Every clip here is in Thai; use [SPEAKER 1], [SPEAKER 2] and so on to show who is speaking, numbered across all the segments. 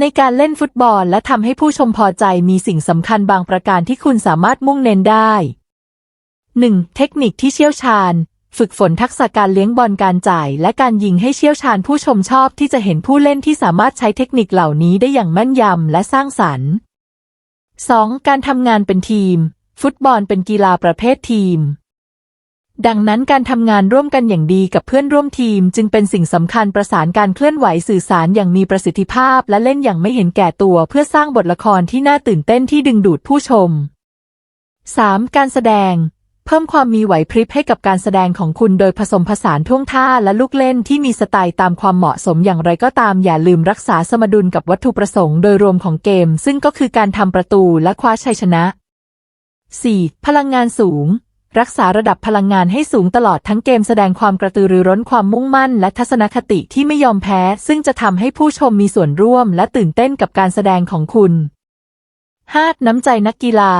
[SPEAKER 1] ในการเล่นฟุตบอลและทำให้ผู้ชมพอใจมีสิ่งสำคัญบางประการที่คุณสามารถมุ่งเน้นได้ 1. เทคนิคที่เชี่ยวชาญ ฝึกฝนทักษะการเลี้ยงบอลการจ่าย และการยิงให้เชี่ยวชาญผู้ชมชอบที่จะเห็นผู้เล่นที่สามารถใช้เทคนิคเหล่านี้ได้อย่างแม่นยำและสร้างสรรค์ 2. การทำงานเป็นทีม ฟุตบอลเป็นกีฬาประเภททีม ดังนั้นการทำงานร่วมกันอย่างดีกับเพื่อนร่วมทีม จึงเป็นสิ่งสำคัญประสานการเคลื่อนไหวสื่อสารอย่างมีประสิทธิภาพ และเล่นอย่างไม่เห็นแก่ตัวเพื่อสร้างบทละครที่น่าตื่นเต้นที่ดึงดูดผู้ชม 3. การแสดง เพิ่มความมีไหวพริบให้กับการแสดงของคุณโดยผสมผสานท่วงท่าและลูกเล่นที่มีสไตล์ตามความเหมาะสมอย่างไรก็ตามอย่าลืมรักษาสมดุลกับวัตถุประสงค์โดยรวมของเกม ซึ่งก็คือการทำประตูและคว้าชัยชนะ 4. พลังงานสูง รักษาระดับพลังงานให้สูงตลอดทั้งเกมแสดงความกระตือรือร้นความมุ่งมั่น และทัศนคติที่ไม่ยอมแพ้ ซึ่งจะทำให้ผู้ชมมีส่วนร่วม และตื่นเต้นกับการแสดงของคุณ 5. น้ำใจนักกีฬา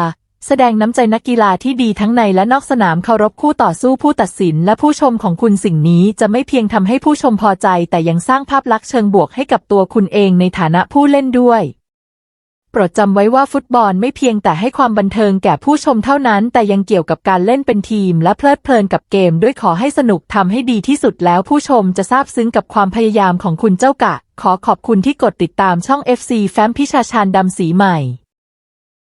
[SPEAKER 1] แสดงน้ำใจนักกีฬาที่ดีทั้งในและนอกสนามเคารพคู่ต่อสู้ผู้ตัดสิน และผู้ชมของคุณสิ่งนี้จะไม่เพียงทำให้ผู้ชมพอใจ แต่ยังสร้างภาพลักษณ์เชิงบวกให้กับตัวคุณเองในฐานะผู้เล่นด้วย ปรดจำไว้ว่าฟุตบอลไม่เพียงแต่ให้ความบันเทิงแก่ผู้ชมเท่านั้น แต่ยังเกี่ยวกับการเล่นเป็นทีม และเพลิดเพลินกับเกม ด้วยขอให้สนุกทำให้ดีที่สุดแล้วผู้ชมจะซาบซึ้งกับความพยายามของคุณเจ้ากะ ขอขอบคุณที่กดติดตามช่อง FC แฟ้มพิชาชาญดำสีใหม่